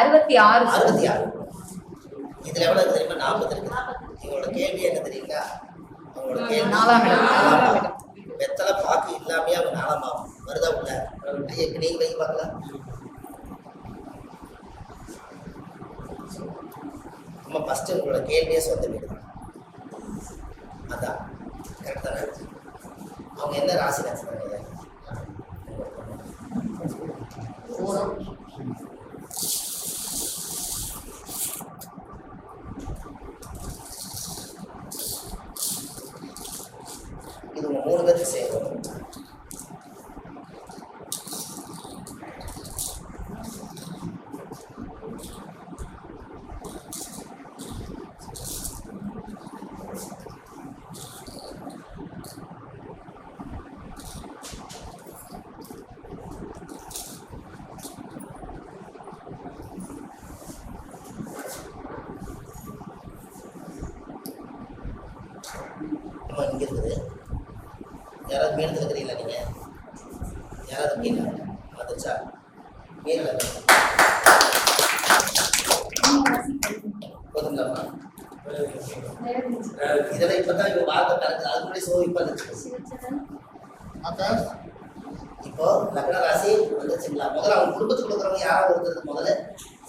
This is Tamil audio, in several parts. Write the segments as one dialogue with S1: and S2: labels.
S1: அறுபத்தி ஆறு அறுபத்தி ஆறு.
S2: இதுல எவ்வளவு தெரியுமா? நாற்பது இருக்கு இவங்களோட கேள்வி என்ன தெரியுங்களா? அவங்களோட கேள்வி
S1: நாலாம் இடம்.
S2: நாலாம். வெத்தலை பாக்கு இல்லாமயே அவங்க நாளமாகும் வருதா உள்ள? நீங்க வைங்க பார்க்கலாம் நம்ம ஃபர்ஸ்ட் உங்களோட கேள்வியே சொந்த வீடு தான். அதான். கரெக்ட் தானே? அவங்க என்ன ராசி நட்சத்திரம்? இது உங்க மூணு பேருக்கு சேரும் அம்மா இங்க இருக்குது யாராவது மீன் இருக்கிறீங்களா நீங்க யாராவது மீன் வந்துச்சா மீன் போதுங்களாம்மா இதெல்லாம் இப்பதான் இவங்க வார்த்தை கலந்து அது முன்னாடி சோதிப்பா இருந்துச்சு
S3: அக்கா
S2: இப்போ லக்ன ராசி வந்துச்சுங்களா முதல்ல அவங்க குடும்பத்துக்கு கொடுக்குறவங்க யாராவது ஒருத்தருக்கு முதல்ல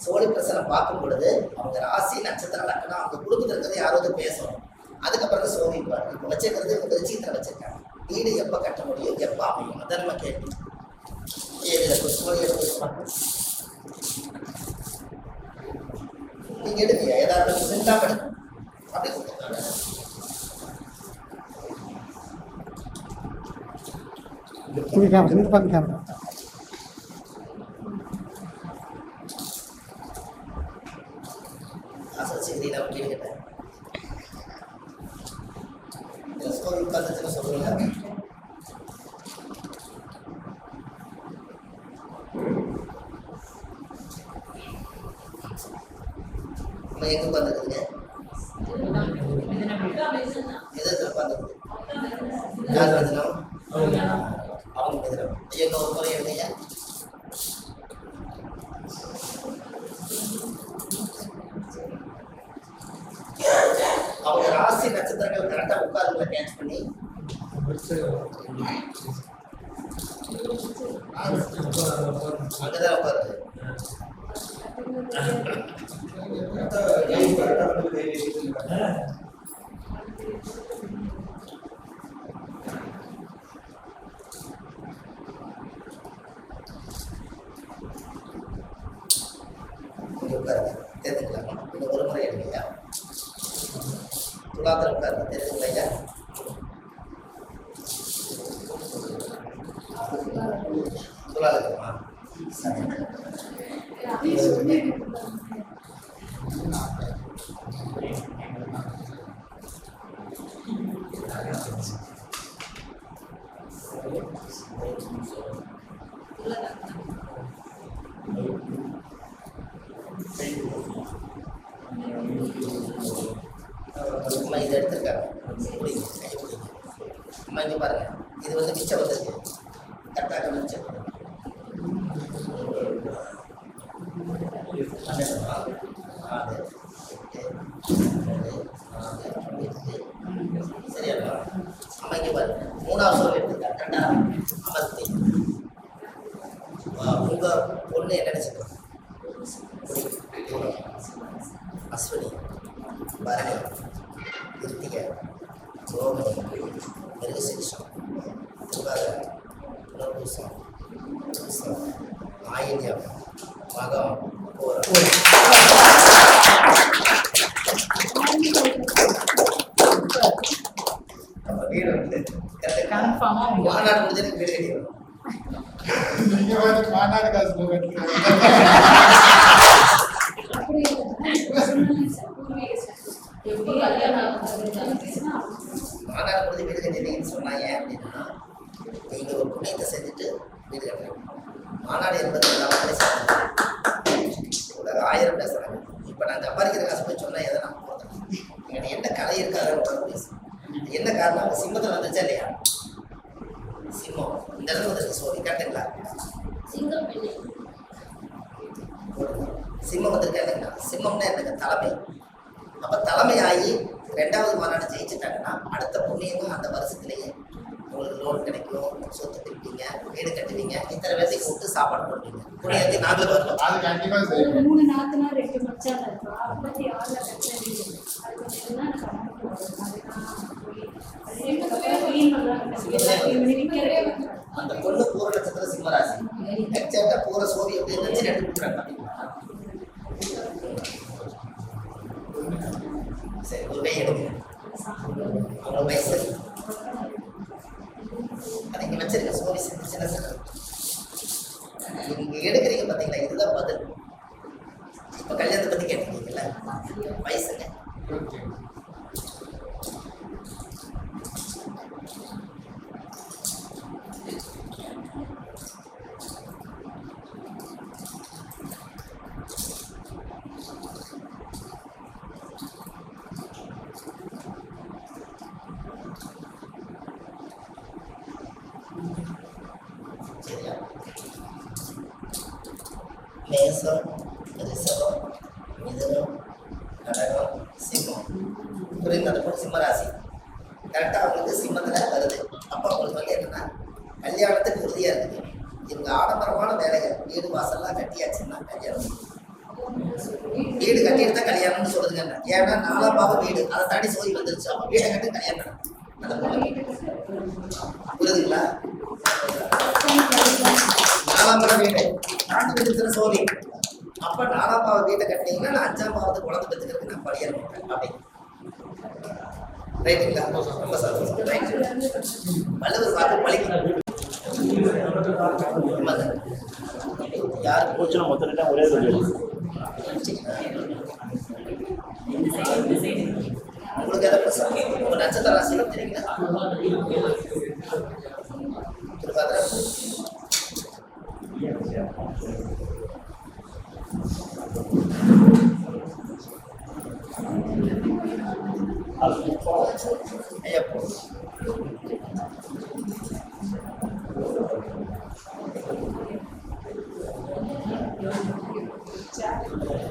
S2: சோழி பிரசனை பார்க்கும் பொழுது அவங்க ராசி நட்சத்திரம் லக்கணம் அவங்க குடும்பத்தில் இருக்கிறது யாராவது பேசணும். அதுக்கப்புறம் தான் சோதிப்பார் இப்போ வச்சிருக்கிறது இவங்க திருச்சியத்தில் வச்சிருக்காங்க. வீடு எப்போ கட்ட முடியும் எப்போ அமையும்? அதான் நம்ம கேள்வி. நீங்க எடுங்க ஏதாவது சிந்தாம எடுங்க அப்படி கொடுத்துருக்காங்க.
S4: புரியாம சிந்து இந்த
S2: யார் எழுதணும் அவங்க எழுதணும் எங்க ஒரு முறை எழுதுங்க அவங்க ராசி நட்சத்திரங்கள் கரெக்டாக உட்காருங்கள கேட்ச் பண்ணி அங்கதான் உட்காருது இங்க thank சுகர புனர்பூசம் பூசம் ஆயில்யம் மகம் நம்ம வீடு வந்து மாநாடு முடிஞ்சது வீடு
S3: வந்து மாநாடு
S2: மாநாடு முடிஞ்சு வீடு சொன்னாங்க அப்படின்னா நீங்க ஒரு புண்ணியத்தை செஞ்சுட்டு வீடு கட்டணும் மாநாடு என்பது எல்லாமே உலக ஆயிரம் பேசுறாங்க இப்ப நான் சம்பாதிக்கிற காசு போய் சொன்னா எதை நான் போதும் என்கிட்ட என்ன கலை இருக்காது உட்காந்து பேசு என்ன காரணம்? சிம்மத்தில் வந்துச்சா இல்லையா? சிம்மம். இந்த இடத்துல வந்துருக்கு சோழி கரெக்டுங்களா சிம்மம் வந்திருக்கா இல்லைங்களா? சிம்மம்னா என்னங்க? தலைமை. அப்ப தலைமை ஆகி ரெண்டாவது மாநாடு ஜெயிச்சுட்டாங்கன்னா அடுத்த புண்ணியமும் அந்த வருஷத்துலயே உங்களுக்கு லோன் கிடைக்கும் சொத்து பிடிப்பீங்க வீடு கட்டுவீங்க இத்தனை பேர்த்தையும் கூப்பிட்டு சாப்பாடு போடுவீங்க புண்ணியத்தை நாங்களும் வரணும்
S3: அது கண்டிப்பா
S5: ஒரு
S3: செய்யும்
S5: மூணு நாத்துனா ரெண்டு மச்சான் இருக்கா? ஐம்பத்தி ஆறுல கட்ட வீடு அது கொஞ்சம் தான் கணக்கு.
S2: அந்த பொண்ணு பூர நட்சத்திர சிம்மராசி. எக்ஸாக்டா பூர சோவி எப்படி இருந்துச்சு கொடுக்குறாங்க பாத்தீங்களா? சரி ஒரு கை எடுங்க அவங்க வயசு அதை இங்க வச்சிருக்க சோவி சின்ன சின்ன சின்ன நீங்க எடுக்கிறீங்க பாத்தீங்களா இதுதான் பதில் இப்ப கல்யாணத்தை பத்தி கேட்டிருக்கீங்கல்ல வயசுங்க சரியா மேசம் ரிஷபம் மிதுனம் கடகம் சிம்மம் புரியுது அந்த பொண்ணு சிம்மராசி கரெக்டாக அவங்களுக்கு சிம்மத்தில் வருது. அப்போ அவங்களுக்கு வந்து என்னென்னா கல்யாணத்துக்கு உறுதியாக இருக்குது இவங்க ஆடம்பரமான வேலைகள். வீடு வாசல்லாம் கட்டியாச்சுன்னா கல்யாணம். வீடு கட்டிட்டு தான் கல்யாணம்னு சொல்லுதுங்க ஏன்னா நாலாம் பாவம் வீடு. அதை தாண்டி சோதி வந்துருச்சு. அப்போ வீடை கட்டி கல்யாணம் அந்த பொண்ணு புரியுதுங்களா நாலாம் பாவம் வீடு நான்கு விதத்துல சோதி அப்ப நாலாம் பாவ வீட்டை கட்டினீங்கன்னா நான் அஞ்சாம் பாவத்து குழந்தை பெற்றுக்கிறதுக்கு நான் படியேற மாட்டேன் அப்படி. ரைட்டுங்களா ரொம்ப சந்தோஷம். ரைட் வல்லவர் பழிக்கும் உண்மைதான். யார்?
S6: போச்சுன்னா மொத்தம் ஒரே
S2: உங்களுக்கு எதை பிரச்சனை உங்க நட்சத்திர ராசியில தெரியுங்களா? ஐயா போ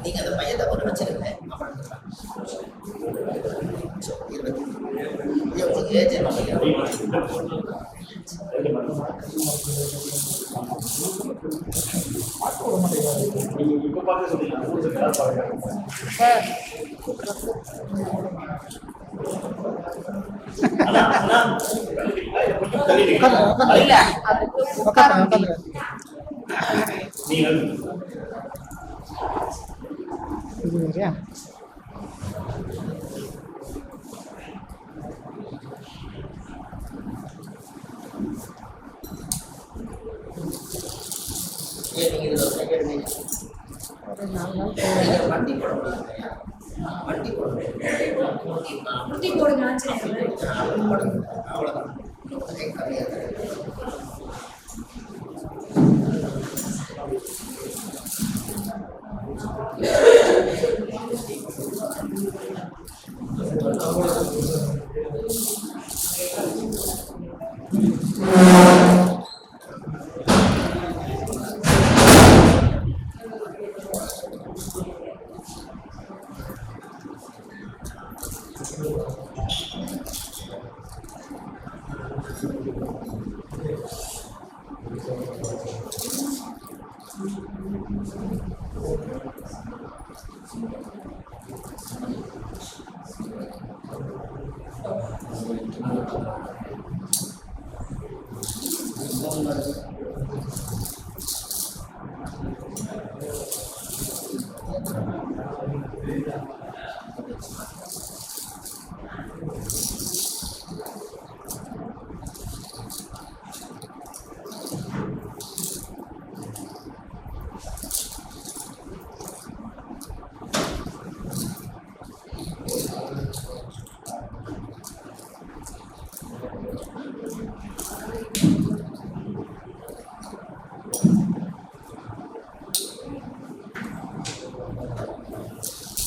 S2: நீங்க அந்த பையத்தை ஒன்று வச்சிருங்க. உங்களுக்கு ஏஜ் என்ன
S6: நீங்க
S1: சார்
S6: அண்ணா அண்ணா தள்ளிடுங்க.
S1: இல்ல அதுக்கு உட்கார
S4: உட்காந்து
S1: முடியும்
S4: உட்காந்து
S6: நீங்கள்
S4: இது வேறையா
S2: ஏன் நீங்க இதுல ஒரு கை எடுங்க
S4: ஒரு நாலு நாள்
S2: நீங்க வண்டி போட முடியும் ஐயா. வண்டி போட முடியும்
S5: முட்டி போடுங்க ஆஞ்சநேயர்
S2: அவ்வளவுதான் கை கம்மியா இருக்கு.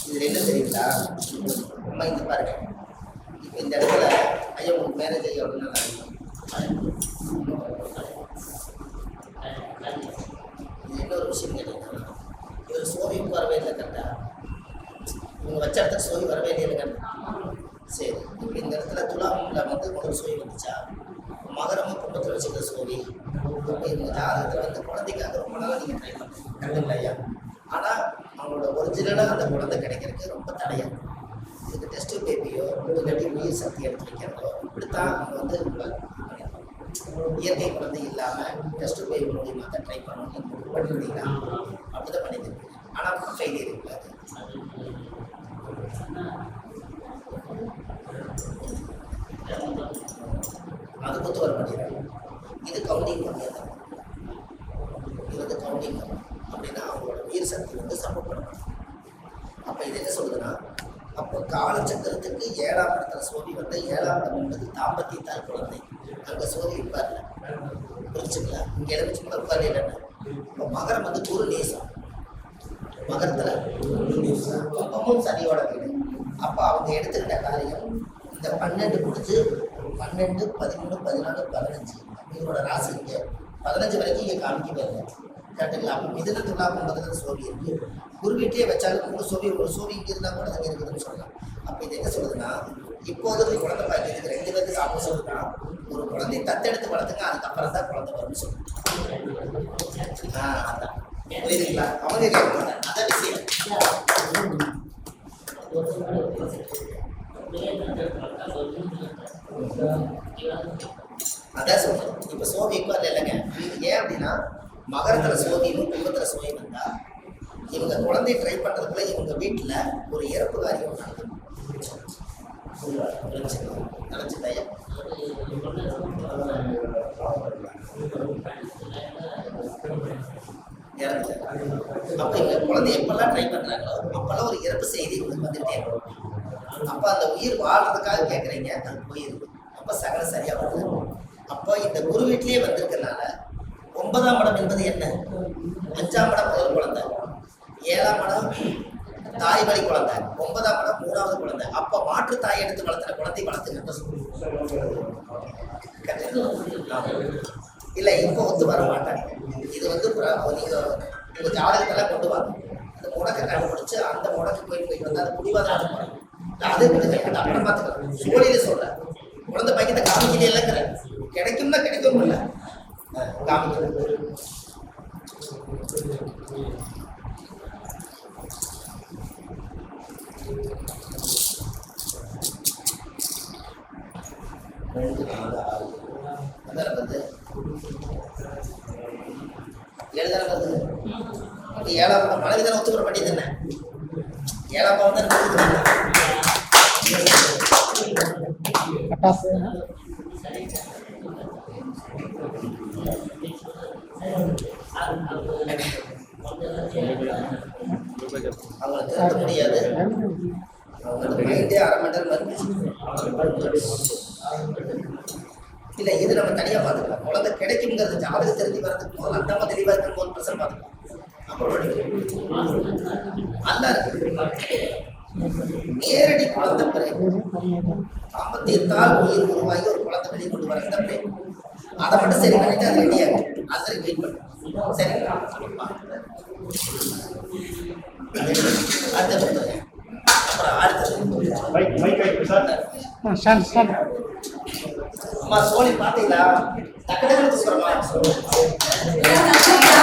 S2: இதுல என்ன தெரியுங்களா அம்மா இங்க பாருங்க இப்ப இந்த இடத்துல ஐயா உங்களுக்கு மேரேஜ் ஐயா அப்படின்னா விஷயம் கேட்டீங்கன்னா இவர் சோவி வரவே இல்லை கரெக்டா இவங்க வச்ச இடத்துல சோவி வரவே இல்லை கரெக்டா சரி இப்போ இந்த இடத்துல துலாமில் வந்து முதல் சோவி வந்துச்சா மகரமும் குடும்பத்தில் வச்சுக்கிற சோவி இந்த ஜாதகத்தில் வந்து குழந்தைக்காக ரொம்ப நாளாக நீங்கள் ட்ரை பண்ணுறீங்க கரெக்டுங்களா ஐயா ஆனால் அவங்களோட ஒரிஜினலாக அந்த குழந்தை கிடைக்கிறதுக்கு ரொம்ப தடையாக இருக்கு. இதுக்கு டெஸ்ட் பேபியோ இல்லாட்டி உயிர் சக்தி எடுத்து வைக்கிறதோ இப்படித்தான் அவங்க வந்து இயற்கை குழந்தை இல்லாமல் டெஸ்ட் பேபி மூலியமாக தான் ட்ரை பண்ணணும். பண்ணியிருந்தீங்கன்னா அப்படிதான் பண்ணியிருக்கேன் ஆனால் ஃபெயிலியர் இருக்காது அது கொத்து வர பண்ணிடுறாங்க இது கவுண்டிங் கம்மியாக தான் இது வந்து கவுண்டிங் அப்படின்னா அவங்களோட உயிர் சக்தி வந்து சப்போர்ட் பண்ணணும். அப்போ இது என்ன சொல்லுதுன்னா அப்போ காலச்சக்கரத்துக்கு ஏழாம் இடத்துல சோதி வந்த ஏழாம் இடம் என்பது தாம்பத்தியத்தால் குழந்தை. அங்கே சோதி உட்கார்ல புரிச்சுங்களா இங்கே எலுமிச்சு கூட இல்லைன்னா இப்போ மகரம் வந்து குரு நேசம். மகரத்தில் அப்பமும் சனியோட வீடு. அப்போ அவங்க எடுத்துக்கிட்ட காரியம் இந்த பன்னெண்டு முடிஞ்சு பன்னெண்டு பதிமூணு பதினாலு பதினஞ்சு. இவரோட ராசி இங்கே. பதினஞ்சு வரைக்கும் இங்கே காமிக்க இல்லை கரெக்டுங்களா அப்போ மிதன துலாம் ஒன்பதுல சோவி இருக்கு. குரு வச்சாலும் ஒரு சோவி ஒரு சோவி இங்கே இருந்தால் கூட அங்கே இருக்குதுன்னு சொல்லலாம். அப்போ இது என்ன சொல்லுதுன்னா ஒரு குழந்தை பாய்க்கிறதுக்கு ரெண்டு பேருக்கு சாப்பிட சொல்லுதுன்னா ஒரு குழந்தை தத்தெடுத்து வளர்த்துங்க அதுக்கப்புறம் தான் குழந்தை வரும்னு சொல்லுங்க ஆ அதான். புரியுதுங்களா? அவங்க கேட்க அதான் விஷயம். அதான் சொல்றேன். இப்போ சோவி உட்கார்ல இல்லைங்க. ஏன் அப்படின்னா மகரத்துல சோதியும் கும்பத்துல சோதி வந்தா இவங்க குழந்தை ட்ரை பண்றதுக்குள்ள இவங்க வீட்டுல ஒரு இறப்பு காரியம் நடக்கும் நினைச்சுட்டாயா இறந்துட்டாங்க அப்ப இவங்க குழந்தை எப்பெல்லாம் ட்ரை பண்றாங்களோ அப்பெல்லாம் ஒரு இறப்பு செய்தி இவங்களுக்கு வந்துட்டே இருக்கும். அப்ப அந்த உயிர் வாழ்றதுக்காக கேட்குறீங்க அது போயிருக்கு அப்ப சகல சரியா வருது அப்போ இந்த குரு வீட்டிலேயே வந்திருக்கனால ஒன்பதாம் படம் என்பது என்ன? அஞ்சாம் படம் முதல் குழந்தை. ஏழாம் படம் தாய் வழி குழந்தை. ஒன்பதாம் படம் மூணாவது குழந்தை. அப்போ மாற்று தாய் எடுத்து வளர்த்துற குழந்தை வளர்த்துக்கிட்ட இல்லை இப்போ ஒத்து வர மாட்டாங்க. இது வந்து நீங்க உங்க ஜாதகத்தெல்லாம் கொண்டு வாங்க அந்த முடக்கை கண்டுபிடிச்சு அந்த முடக்கு போய் போய் வந்து அது முடிவாதான் போறாங்க அது அந்த அப்புறம் பார்த்துக்கலாம். சூழலே சொல்றேன். குழந்தை பையத்தை காமிக்கல இல்லைங்கிற. கிடைக்கும்னா கிடைக்கும் இல்லை. ஏழாம் பாவம் மனைவி தானே ஒத்துக்கிற பண்ணி என்ன ஏழாம் பாவம் தானே ஒத்துக்கிறேன் முடியாது அரை மணி நேரம் மறுபடியும் இல்லை இது நம்ம தனியாக பார்த்துக்கலாம். குழந்தை கிடைக்குங்கிறது ஜாதகம் தெரிஞ்சு வரதுக்கு முதல்ல அந்த மாதிரி தெளிவாக இருக்கும் ஒரு பர்சன்ட் பார்த்துக்கலாம். அப்புறம் நல்லா நேரடி குழந்தை பிறகு தாம்பத்தியத்தால் உயிர் உருவாகி ஒரு குழந்தை வெளியே கொண்டு வர இந்த அதை மட்டும் சரி பண்ணிட்டு அது ரெடியாக அது சரி வெயிட் பண்ணு. சரிங்களா அடுத்த அப்புறம் அடுத்தது. அம்மா சோழி பார்த்தீங்களா? டக்கு டக்குனு சொல்லுமா?